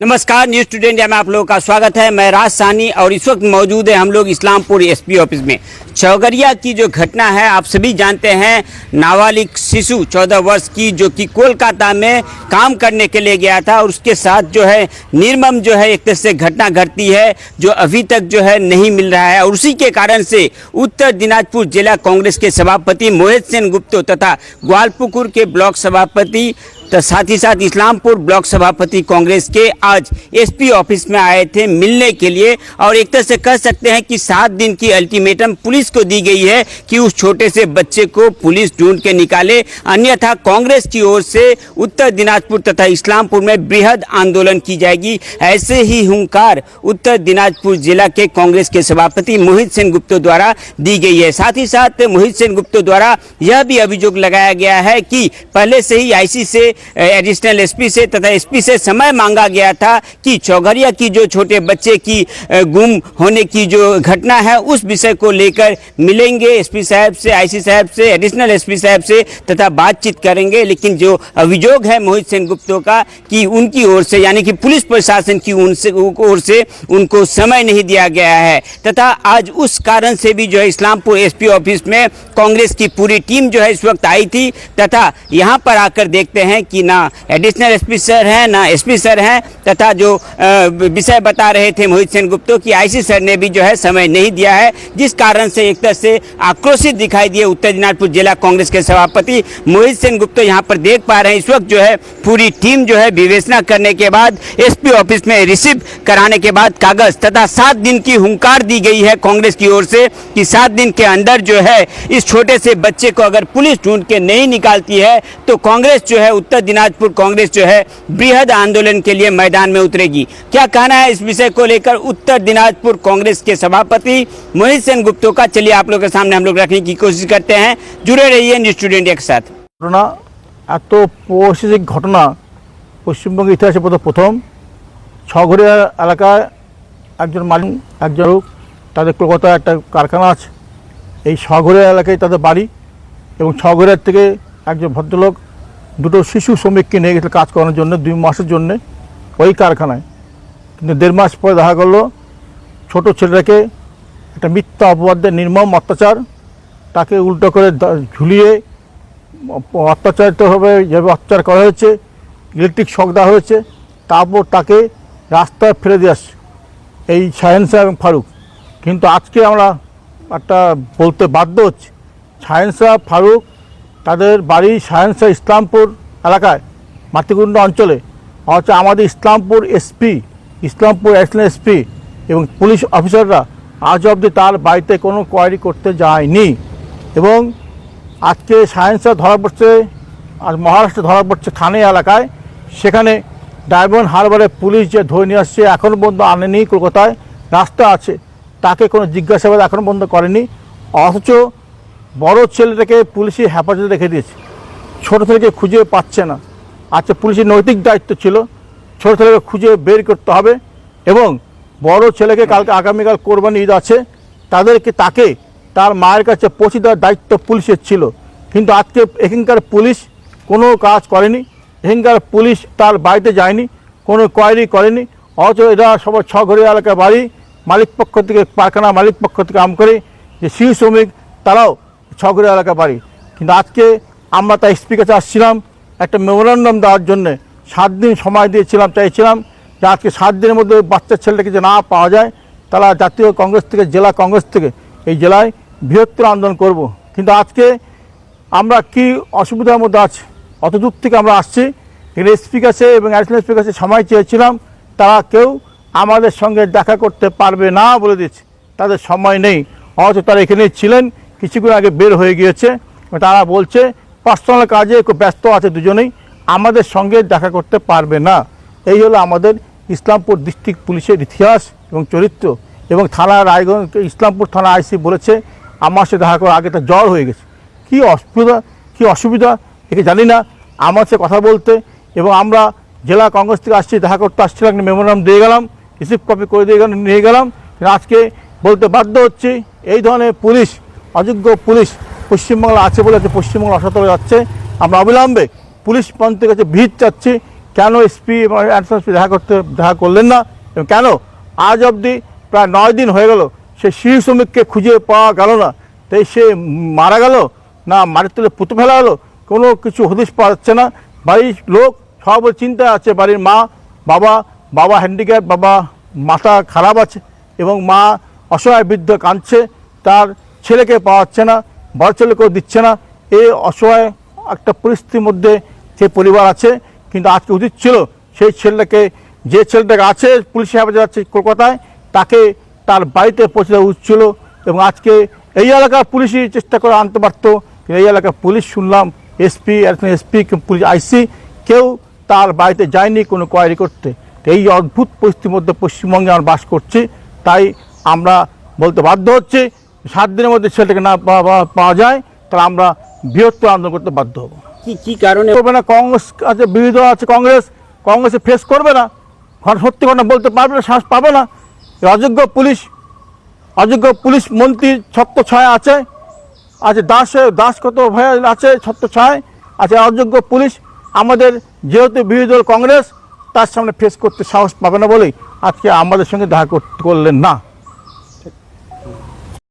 नमस्कार news student में आप लोगों का स्वागत है। मैं राज सानी और इस वक्त मौजूद है हम लोग इस्लामपुर एसपी ऑफ़िस में। चौगरिया की जो घटना है, आप सभी जानते हैं, नाबालिग शिशु 14 वर्ष की, जो कि कोलकाता में काम करने के लिए गया था और उसके साथ जो है, निर्मम जो है, एक तरह से घटना घटती है, जो अभी तक जो है, नहीं मिल रहा है। और उसी के कारण से उत्तर दिनाजपुर जिला कांग्रेस के सभापति मोहित सेन गुप्तो तथा ग्वालपुकुर के ब्लॉक सभापति तो साथ ही साथ इस्लामपुर ब्लॉक सभापति कांग्रेस के आज एसपी ऑफ़िस में आए थे मिलने के लिए। और एक तरह से कह सकते हैं कि सात दिन की अल्टीमेटम पुलिस को दी गई है कि उस छोटे से बच्चे को पुलिस ढूंढ के निकाले। अन्यथा कांग्रेस की ओर से उत्तर दिनाजपुर तथा इस्लामपुर में बृहद आंदोलन की जाएगी। ऐसे ही हुंकार उत्तर दिनाजपुर जिला के कांग्रेस के सभापति मोहित सेन गुप्तो द्वारा दी गई है। साथ ही साथ मोहित सेन गुप्तो द्वारा यह भी अभियोग लगाया गया है कि पहले से ही आईसी से, एडिशनल एसपी से तथा एसपी से समय मांगा गया था कि चौघरिया की जो छोटे बच्चे की गुम होने की जो घटना है उस विषय को लेकर मिलेंगे एसपी साहब से, आईसी साहब से एडिशनल एसपी साहब से, तथा बातचीत करेंगे। लेकिन जो अभियोग है मोहित सेन गुप्तो का, कि उनकी ओर से, यानी कि पुलिस प्रशासन की उनसे ओर से उनको समय नहीं दिया गया है। तथा आज उस कारण से भी जो है इस्लामपुर एसपी ऑफ़िस में कांग्रेस की पूरी टीम जो है इस वक्त आई थी। तथा यहाँ पर आकर देखते हैं कि ना एडिशनल एसपी सर हैं, ना एसपी सर हैं। तथा जो विषय बता रहे थे मोहित सेन गुप्तो की आईसी सर ने भी जो है समय नहीं दिया है। जिस कारण से एक तरह से आक्रोशित दिखाई दिए उत्तर दिनाजपुर जिला कांग्रेस के सभापति मोहित सेन गुप्तो यहाँ पर देख पा रहे हैं। इस वक्त जो है, पूरी टीम जो है विवेचना करने के बाद, एसपी ऑफ़िस में रिसीव कराने के बाद कागज़ तथा सात दिन की हुंकार दी गई है कांग्रेस की ओर से कि सात दिन के अंदर जो है, इस छोटे से बच्चे को अगर पुलिस ढूंढ के नहीं निकालती है तो कांग्रेस जो है उत्तर दिनाजपुर कांग्रेस जो है, बृहद आंदोलन के लिए मैदान में उतरेगी। क्या कहना है इस विषय को लेकर उत्तर दिनाजपुर कांग्रेस के सभापति मोहित सेन गुप्तो का चलिए आप लोग के सामने हम लोग रखने की कोशिश करते हैं जुड़े रहिए न्यूज स्टूडेंट इंडिया के साथ ঘটনা এত পরিস্থিতিক ঘটনা পশ্চিমবঙ্গের ইতিহাসে প্রথম প্রথম ছঘরিয়া এলাকায় একজন মালিক একজন লোক তাদের কলকাতায় একটা কারখানা আছে এই ছঘরিয়া এলাকায় তাদের বাড়ি এবং ছঘরিয়ার থেকে একজন ভদ্রলোক দুটো শিশু শ্রমিককে নিয়ে গেছিল কাজ করানোর জন্য দুই মাসের জন্য ওই কারখানায় কিন্তু দেড় মাস পরে দেখা গেলো ছোট ছেলেটাকে একটা মিথ্যা অপবাদের নির্মম অত্যাচার, তাকে উল্টো করে ঝুলিয়ে অত্যাচারিতভাবে যেভাবে অত্যাচার করা হয়েছে ইলেকট্রিক শক দেওয়া হয়েছে, তারপর তাকে রাস্তায় ফেলে দিয়ে আসছে। এই সায়েন্সা এবং ফারুক। কিন্তু আজকে আমরা একটা বলতে বাধ্য হচ্ছি। সায়েন্সা ফারুক, তাদের বাড়ি সায়েন্সা ইসলামপুর এলাকায় মাতৃকুণ্ড অঞ্চলে। হচ্ছে আমাদের Islampur SP, Islampur additional SP এবং পুলিশ অফিসাররা আজ অবধি তার বাড়িতে কোনো কোয়ারি করতে যায়নি এবং আজকে সায়েন্সে ধরা পড়ছে আর মহারাষ্ট্রে ধরা পড়ছে থানে এলাকায়। সেখানে ডায়মন্ড হারবারে পুলিশ যে ধরে নিয়ে আসছে এখনও পর্যন্ত আনেনি কলকাতায়, রাস্তা আছে। তাকে কোনো জিজ্ঞাসাবাদ এখনও পর্যন্ত করেনি। অথচ বড় ছেলেটাকে পুলিশের হেফাজতে রেখে দিয়েছে। ছোটো ছেলেকে খুঁজে পাচ্ছে না। আচ্ছা পুলিশের নৈতিক দায়িত্ব ছিল। ছোটো ছেলেকে খুঁজে বের করতে হবে এবং বড় ছেলেকে কালকে আগামীকাল কোরবানি ঈদ আছে, তাদেরকে তাকে তার মায়ের কাছে পৌঁছে দেওয়ার দায়িত্ব পুলিশের ছিল। কিন্তু আজকে এখানকার পুলিশ কোনো কাজ করেনি, এখানকার পুলিশ তার বাড়িতে যায়নি, কোনো কোয়ারি করেনি, অথচ এরা সবার ছঘরিয়া এলাকার বাড়ি, মালিক পক্ষ থেকে কারখানা মালিক পক্ষ থেকে আম করে যে শিশু শ্রমিক, তারাও ছঘরিয়া এলাকার বাড়ি। কিন্তু আজকে আমরা তাই স্পিকার আসছিলাম, একটা মেমোরান্ডাম দেওয়ার জন্যে সাত দিন সময় দিয়েছিলাম, চাইছিলাম আজকে সাত দিনের মধ্যে বাচ্চা ছেলেটাকে যে না পাওয়া যায় তারা জাতীয় কংগ্রেস থেকে, জেলা কংগ্রেস থেকে এই জেলায় বৃহত্তর আন্দোলন করব। কিন্তু আজকে আমরা কি অসুবিধার মধ্যে আছি, অত দূর থেকে আমরা আসছি, এখানে এসপি কাছে এবং অ্যাডিশনাল এসপি কাছে সময় চেয়েছিলাম, তারা কেউ আমাদের সঙ্গে দেখা করতে পারবে না বলে দিচ্ছে তাদের সময় নেই। অথচ তারা এখানে ছিলেন, কিছুক্ষণ আগে বের হয়ে গিয়েছে তারা বলছে, পার্সোনাল কাজে খুব ব্যস্ত আছে দুজনেই, আমাদের সঙ্গে দেখা করতে পারবে না। এই হলো আমাদের ইসলামপুর ডিস্ট্রিক্ট পুলিশের ইতিহাস এবং চরিত্র এবং থানা রায়গঞ্জ, ইসলামপুর থানা আইসি বলেছে, আমার সাথে দেখা করার আগে তার জ্বর হয়ে গেছে। কী অসুবিধা কী অসুবিধা, একে জানি না। আমার সাথে কথা বলতে এবং আমরা জেলা কংগ্রেস থেকে আসছি, দেখা করতে আসছিলাম মেমোরাম দিয়ে গেলাম রিসিভ কপি করে দিয়ে গেলাম, নিয়ে গেলাম। আজকে বলতে বাধ্য হচ্ছি, এই ধরনের পুলিশ, অযোগ্য পুলিশ পশ্চিমবাংলা আছে বলে পশ্চিমবাংলা অসতর্ক যাচ্ছে। আমরা অবিলম্বে পুলিশ প্রান্তের কাছে ভিড় চাচ্ছি কেন এসপি এবং দেখা করতে, দেখা করলেন না? এবং কেন? আজ অবধি প্রায় নয় দিন হয়ে গেল, সে শিশু শ্রমিককে খুঁজে পাওয়া গেল না। তাই সে মারা গেল? না, মাটির তুলে পুঁতে ফেলা হলো? কোনো কিছু হদিশ পাওয়া যাচ্ছে না। বাড়ির লোক সব চিন্তায় আছে। বাড়ির মা, বাবা বাবা হ্যান্ডিক্যাপ বাবা মাথা খারাপ আছে এবং মা অসহায় বৃদ্ধ কাঁদছে। তার ছেলেকে পাওয়া যাচ্ছে না, বড় ছেলেকেও দিচ্ছে না। এই অসহায় একটা পরিস্থিতির মধ্যে যে পরিবার আছে কিন্তু আজকে উচিত ছিল সেই ছেলেটাকে, যে ছেলেটাকে আছে, পুলিশ হেফাজতে যাচ্ছে কলকাতায়, তাকে তার বাড়িতে পৌঁছে দেওয়া উচিত ছিল এবং আজকে এই এলাকার পুলিশই চেষ্টা করে আনতে পারতো কিন্তু এই এলাকার পুলিশ শুনলাম, এসপি এসপি পুলিশ আইসি, কেউ তার বাড়িতে যায়নি কোনো কোয়ারি করতে। এই অদ্ভুত পরিস্থিতির মধ্যে পশ্চিমবঙ্গে আমরা বাস করছি, তাই আমরা বলতে বাধ্য হচ্ছি, সাত দিনের মধ্যে ছেলেটাকে না পাওয়া যায়, তাহলে আমরা বৃহত্তর আন্দোলন করতে বাধ্য হব। কি কি কারণে? করবে না, কংগ্রেস আছে, বিরোধী আছে, কংগ্রেস, কংগ্রেসে ফেস করবে না। ঘটনা সত্যি ঘটনা বলতে পারবে না, সাহস পাবে না। অযোগ্য পুলিশ অযোগ্য পুলিশ মন্ত্রী ছত্র ছয় আছে আছে দাস দাস কত ভয় আছে, ছত্র ছয়, আছে অযোগ্য পুলিশ। আমাদের যেহেতু বিরোধী কংগ্রেস, তার সামনে ফেস করতে সাহস পাবে না বলেই আজকে আমাদের সঙ্গে দেখা করলেন না।